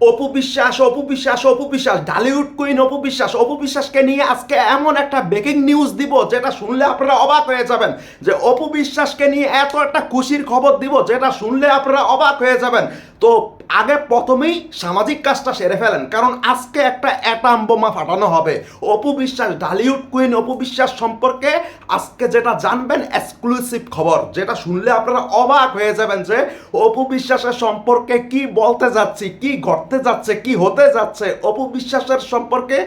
অপু বিশ্বাস অপবিশ্বাস Dhallywood queen অপবিশ্বাস অপবিশ্বাসকে নিয়ে আজকে এমন একটা ব্রেকিং নিউজ দিব যেটা শুনলে আপনারা অবাক হয়ে যাবেন। যে অপবিশ্বাসকে নিয়ে এত একটা খুশির খবর দিব যেটা শুনলে আপনারা অবাক হয়ে যাবেন। তো আগে প্রথমেই সামাজিক কাজটা সেরে ফেলেন, কারণ আজকে একটা অ্যাটাম বোমা ফাটানো হবে। অপু বিশ্বাস, ঢালিউড কুইন অপু বিশ্বাস সম্পর্কে আজকে যেটা জানবেন এক্সক্লুসিভ খবর। যেটা শুনলে আপনারা অবাক হয়ে যাবেন যে অপু বিশ্বাসের সম্পর্কে কি বলতে যাচ্ছি, কি ঘটতে যাচ্ছে, কি হতে যাচ্ছে। অপু বিশ্বাসের সম্পর্কে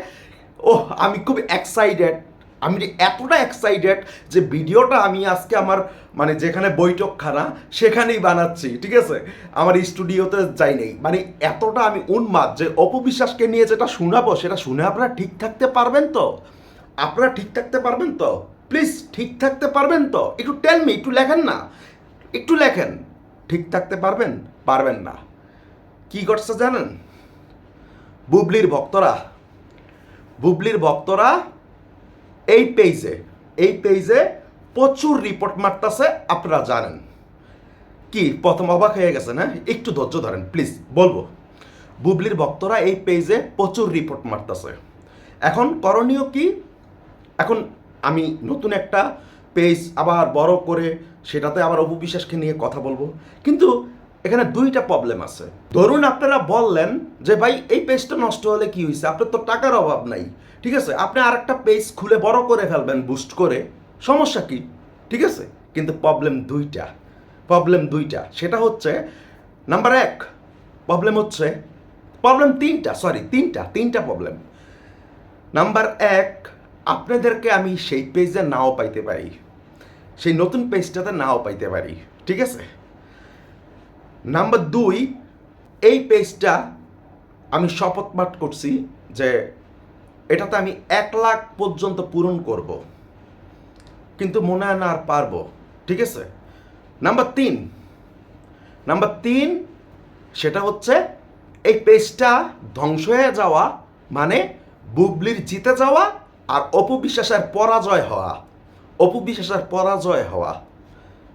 ও আমি খুব এক্সাইটেড আমি এতটা এক্সাইটেড যে ভিডিওটা আমি আজকে আমার মানে যেখানে বৈঠকখানা, সেখানেই বানাচ্ছি, ঠিক আছে? আমার স্টুডিওতে যাই নেই। মানে এতটা আমি উন্মাদ যে অপবিশ্বাসকে নিয়ে যেটা শোনাবো, সেটা শুনে আপনারা ঠিক থাকতে পারবেন তো? আপনারা ঠিক থাকতে পারবেন তো? প্লিজ ঠিক থাকতে পারবেন তো? একটু টেল মি একটু লেখেন না? একটু লেখেন। ঠিক থাকতে পারবেন? পারবেন না। কি করছে জানেন? বুবলির ভক্তরা বুবলির ভক্তরা এই পেজে এই পেজে প্রচুর রিপোর্ট মারতেছে, আপনারা জানেন। কি, প্রথম অবাক হয়ে গেছে না একটু ধৈর্য ধরেন প্লিজ বলব। বুবলির ভক্তরা এই পেজে প্রচুর রিপোর্ট মারতেছে। এখন করণীয় কি? এখন আমি নতুন একটা পেজ আবার বড় করে সেটাতে আবার অপবিশ্বাসকে নিয়ে কথা বলব। কিন্তু এখানে দুইটা প্রবলেম আছে। ধরুন আপনারা বললেন যে, ভাই, এই পেজটা নষ্ট হলে কি হয়েছে আপনার তো টাকার অভাব নাই। ঠিক আছে? আপনি আরেকটা পেজ খুলে বড় করে ফেলবেন বুস্ট করে। সমস্যা কি? ঠিক আছে? কিন্তু প্রবলেম দুইটা। প্রবলেম দুইটা। সেটা হচ্ছে নাম্বার এক প্রবলেম হচ্ছে প্রবলেম তিনটা সরি তিনটা তিনটা প্রবলেম নাম্বার এক, আপনাদেরকে আমি সেই পেজে নাও পাইতে পারি। সেই নতুন পেজটাতে নাও পাইতে পারি। ঠিক আছে? নাম্বার দুই, এই পেজটা আমি শপথ পাঠ করছি যে এটাতে আমি এক লাখ পর্যন্ত পূরণ করব। কিন্তু মনে হয় না আর পারব। ঠিক আছে? নাম্বার তিন। নাম্বার তিন, সেটা হচ্ছে এই পেজটা ধ্বংস হয়ে যাওয়া মানে বুবলির জিতে যাওয়া আর অপবিশ্বাসের পরাজয় হওয়া। অপবিশ্বাসের পরাজয় হওয়া।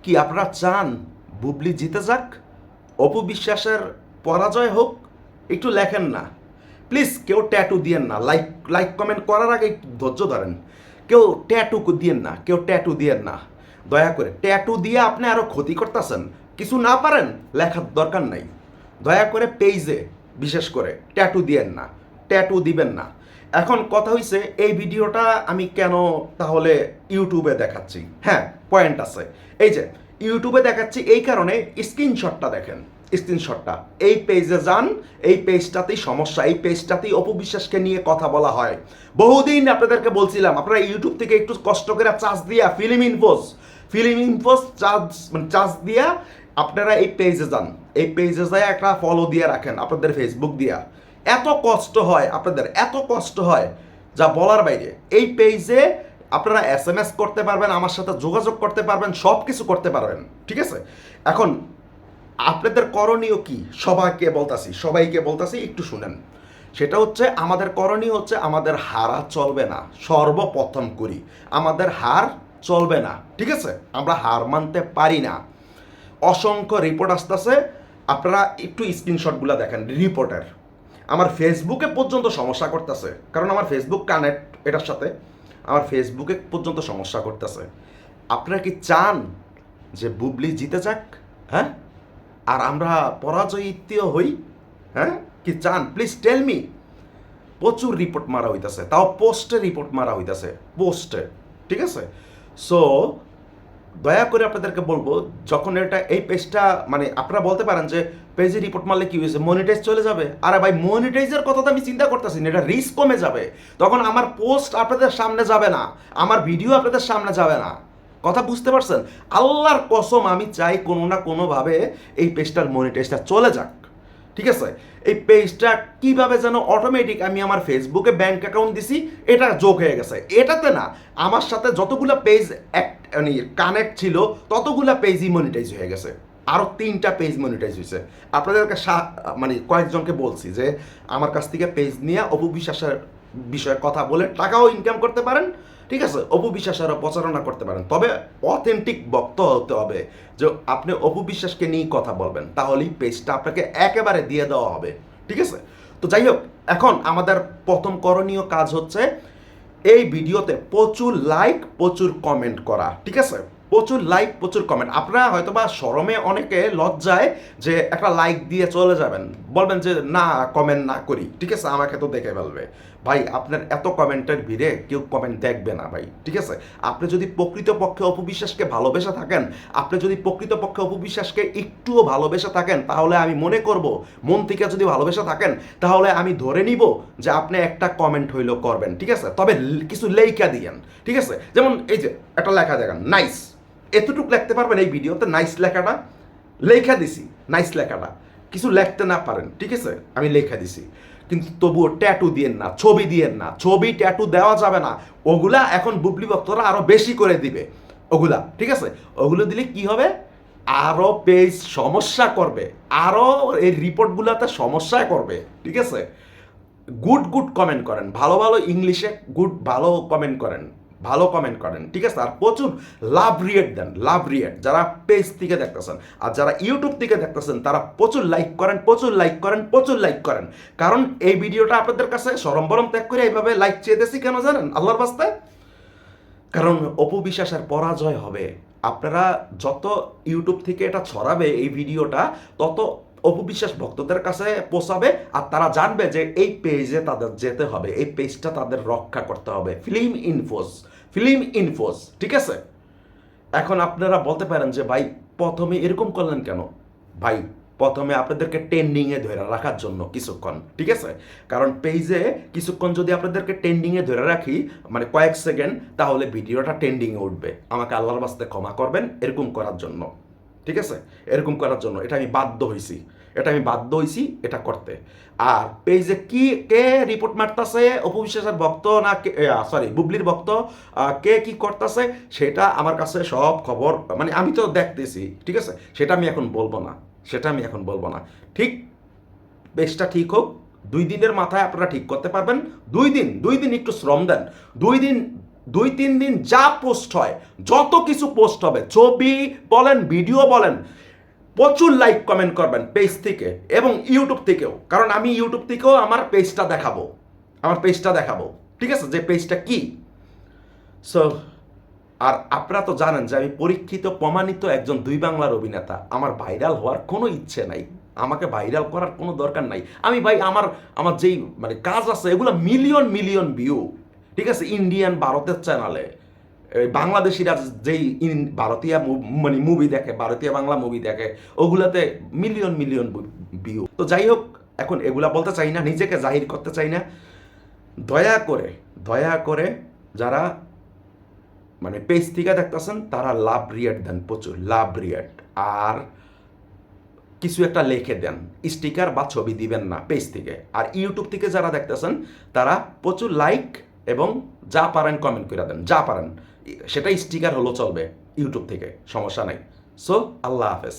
কি আপনারা চান বুবলি জিতে যাক? অপবিশ্বাসের পরাজয় হোক? একটু লেখেন না। প্লিজ কেউ ট্যাটু দিয়েন না। লাইক লাইক কমেন্ট করার আগে ধৈর্য ধরেন। কেউ ট্যাটু দিয়েন না, কেউ ট্যাটু দিয়েন না। দয়া করে ট্যাটু দিয়ে আপনি আরও ক্ষতি করতেছেন। কিছু না পারেন, লেখার দরকার নাই। দয়া করে পেজে বিশেষ করে ট্যাটু দিয়েন না ট্যাটু দিবেন না। এখন কথা হইছে, এই ভিডিওটা আমি কেন তাহলে ইউটিউবে দেখাচ্ছি? হ্যাঁ পয়েন্ট আছে। এই যে ইউটিউবে দেখাচ্ছি এই কারণে স্ক্রিনশটটা দেখেন। স্ক্রিনশটটা এই পেজে যান, এই পেজটাতেই সমস্যা, এই পেজটাতেই অপবিশ্বাসকে নিয়ে কথা বলা হয়। বহুদিন আপনাদেরকে বলছিলাম, আপনারা ইউটিউব থেকে একটু কষ্ট করে চার্জ দিয়া film infos film infos charge মানে চার্জ দিয়া আপনারা এই পেজে যান। এই পেজে যায় একটা ফলো দিয়ে রাখেন আপনাদের ফেসবুক দিয়া। এত কষ্ট হয় আপনাদের, এত কষ্ট হয় যা বলার বাইরে। এই পেজে আপনারা এস এম এস করতে পারবেন, আমার সাথে যোগাযোগ করতে পারবেন সব কিছু করতে পারবেন, ঠিক আছে? এখন আপনাদের করণীয় কি? সবাইকে বলতাছি সবাইকে বলতাছি, একটু শুনেন। সেটা হচ্ছে, আমাদের করণীয় হচ্ছে, আমাদের হারা চলবে না। সর্বপ্রথম করি, আমাদের হার চলবে না। ঠিক আছে? আমরা হার মানতে পারি না। অসংখ্য রিপোর্ট আসতেছে। আপনারা একটু স্ক্রিনশটগুলো দেখেন রিপোর্টের আমার ফেসবুকে পর্যন্ত সমস্যা করতেছে। কারণ আমার ফেসবুক কানেক্ট এটার সাথে, আমার ফেসবুকে পর্যন্ত সমস্যা করতেছে। আপনারা কি চান যে বুবলি জিতে যাক? হ্যাঁ? আর আমরা পরাজয়িত্য হই হ্যাঁ? কি চান? প্লিজ টেল মি প্রচুর রিপোর্ট মারা হইতেছে। তাও পোস্টে রিপোর্ট মারা হইতেছে। পোস্টে ঠিক আছে? সো দয়া করে আপনাদেরকে বলব, যখন এটা, এই পেজটা মানে আপনারা বলতে পারেন যে পেজে রিপোর্ট মারলে কি হয়েছে? মনিটাইজ চলে যাবে? আরে ভাই মনিটাইজের কথা তো আমি চিন্তা করতেছি না, এটা রিস্ক কমে যাবে। তখন আমার পোস্ট আপনাদের সামনে যাবে না। আমার ভিডিও আপনাদের সামনে যাবে না। কথা বুঝতে পারছেন? আল্লাহর কসম আমি চাই কোনো না কোনোভাবে এই পেজটার মনিটাইজটা চলে যাক। ঠিক আছে? এই পেজটা কীভাবে যেন অটোমেটিক আমি আমার ফেসবুকে ব্যাংক অ্যাকাউন্ট দিছি, এটা যোগ হয়ে গেছে। এটাতে না, আমার সাথে যতগুলো পেজ মানে কানেক্ট ছিল, ততগুলো পেজই মনিটাইজ হয়ে গেছে। আরও তিনটা পেজ মনিটাইজ হয়েছে। আপনাদেরকে মানে কয়েকজনকে বলছি যে, আমার কাছ থেকে পেজ নিয়ে অপবিশ্বাসের বিষয়ে কথা বলে টাকাও ইনকাম করতে পারেন ঠিক আছে, অপবিশ্বাস আরও প্রচারণা করতে পারেন। তবে অথেন্টিক বক্ত হতে হবে যে আপনি অপবিশ্বাসকে নিয়ে কথা বলবেন, তাহলেই পেজটা আপনাকে একেবারে দিয়ে দেওয়া হবে। ঠিক আছে? তো যাই হোক, এখন আমাদের প্রথম করণীয় কাজ হচ্ছে এই ভিডিওতে প্রচুর লাইক প্রচুর কমেন্ট করা। ঠিক আছে? প্রচুর লাইক প্রচুর কমেন্ট আপনারা হয়তো বা শরমে অনেকে লজ্জায় যে একটা লাইক দিয়ে চলে যাবেন। বলবেন যে, না কমেন্ট না করি। ঠিক আছে? আমাকে তো দেখে ফেলবে। ভাই, আপনার এত কমেন্টের ভিড়ে কেউ কমেন্ট দেখবে না ভাই। ঠিক আছে? আপনি যদি প্রকৃতপক্ষে অপবিশ্বাসকে ভালোবেসে থাকেন, আপনি যদি প্রকৃতপক্ষে অপবিশ্বাসকে একটুও ভালোবেসে থাকেন, তাহলে আমি মনে করব, মন থেকে যদি ভালোবেসে থাকেন, তাহলে আমি ধরে নিব যে আপনি একটা কমেন্ট হইলেও করবেন। ঠিক আছে? তবে কিছু লেখা দিয়েন। ঠিক আছে? যেমন এই যে, একটা লেখা দেখেন নাইস এতটুকু লিখতে পারবেন এই ভিডিওতে নাইস লেখাটা। লেখা দিছি নাইস লেখাটা। কিছু লিখতে না পারেন, ঠিক আছে? আমি লেখা দিছি। কিন্তু তবুও ট্যাটু দিয়েন না, ছবি দিয়েন না। ছবি ট্যাটু দেওয়া যাবে না। ওগুলা এখন বুবলি ভক্তরা আরও বেশি করে দিবে। ওগুলা, ঠিক আছে? ওগুলো দিলে কি হবে? আরও পেজ সমস্যা করবে। আরও এই রিপোর্টগুলোতে সমস্যায় করবে, ঠিক আছে? গুড গুড কমেন্ট করেন। ভালো ভালো ইংলিশে গুড ভালো কমেন্ট করেন। ভালো কমেন্ট করেন, ঠিক আছে? আর প্রচুর লাভ রিয়েট দেন লাভ রিয়েট যারা পেজ থেকে দেখতেছেন, আর যারা ইউটিউব থেকে দেখতেছেন, তারা প্রচুর লাইক করেন, প্রচুর লাইক করেন, প্রচুর লাইক করেন। কারণ এই ভিডিওটা আপনাদের কাছে সরম বরম ত্যাগ করে এইভাবে লাইক চেয়েতেছি কেন জানেন? আল্লাহর বাস্তায় কারণ অপবিশ্বাসের পরাজয় হবে। আপনারা যত ইউটিউব থেকে এটা ছড়াবে এই ভিডিওটা, তত অপবিশ্বাস ভক্তদের কাছে পৌঁছাবে আর তারা জানবে যে এই পেজে তাদের যেতে হবে, এই পেজটা তাদের রক্ষা করতে হবে। ফিল্ম ইনফোস ফিল্ম ইনফোস ঠিক আছে? এখন আপনারা বলতে পারেন যে, ভাই, প্রথমে এরকম করলেন কেন? ভাই, প্রথমে আপনাদেরকে ট্রেন্ডিংয়ে ধরে রাখার জন্য কিছুক্ষণ, ঠিক আছে? কারণ পেজে কিছুক্ষণ যদি আপনাদেরকে ট্রেন্ডিংয়ে ধরে রাখি মানে কয়েক সেকেন্ড তাহলে ভিডিওটা ট্রেন্ডিংয়ে উঠবে। আমাকে আল্লাহর বাস্তে ক্ষমা করবেন এরকম করার জন্য। ঠিক আছে? এরকম করার জন্য। এটা আমি বাধ্য হয়েছি এটা আমি বাধ্য হয়েছি এটা করতে। আর পেজে কি, কে রিপোর্ট মারতাছে অপবিশ্বাসের ভক্ত না সরি বুবলির ভক্ত কে কি করতেছে, সেটা আমার কাছে সব খবর মানে আমি তো দেখতেছি, ঠিক আছে? সেটা আমি এখন বলব না। সেটা আমি এখন বলব না। ঠিক পেজটা ঠিক হোক। দুই দিনের মাথায় আপনারা ঠিক করতে পারবেন। দুই দিন দুই দিন একটু শ্রম দেন। দুই দিন দুই তিন দিন যা পোস্ট হয়, যত কিছু পোস্ট হবে, ছবি বলেন, ভিডিও বলেন, প্রচুর লাইক কমেন্ট করবেন পেজ থেকে এবং ইউটিউব থেকেও। কারণ আমি ইউটিউব থেকেও আমার পেজটা দেখাবো। আমার পেজটা দেখাবো। ঠিক আছে? যে পেজটা কি? সো আর আপনারা তো জানেন যে আমি পরীক্ষিত, প্রমাণিত একজন দুই বাংলার অভিনেতা। আমার ভাইরাল হওয়ার কোনো ইচ্ছে নাই। আমাকে ভাইরাল করার কোনো দরকার নাই। আমি ভাই, আমার আমার যেই মানে কাজ আছে, এগুলো মিলিয়ন মিলিয়ন ভিউ ঠিক আছে ইন্ডিয়ান ভারতের চ্যানেলে বাংলাদেশিরা যেই ভারতীয় মানে মুভি দেখে, ভারতীয় বাংলা মুভি দেখে, ওগুলাতে মিলিয়ন মিলিয়ন ভিউ তো যাই হোক, এখন এগুলা বলতে চাই না, নিজেকে জাহির করতে চাই না। দয়া করে দয়া করে যারা মানে পেজ থেকে দেখতেছেন, তারা লাভ রিয়েট দেন প্রচুর, লাভ রিয়েট। আর কিছু একটা লিখে দেন স্টিকার বা ছবি দিবেন না পেজ থেকে। আর ইউটিউব থেকে যারা দেখতেছেন, তারা প্রচুর লাইক এবং যা পারেন কমেন্ট করে দেন, যা পারেন। সেটাই স্টিকার হলো চলবে ইউটিউব থেকে, সমস্যা নাই। সো আল্লাহ হাফেজ।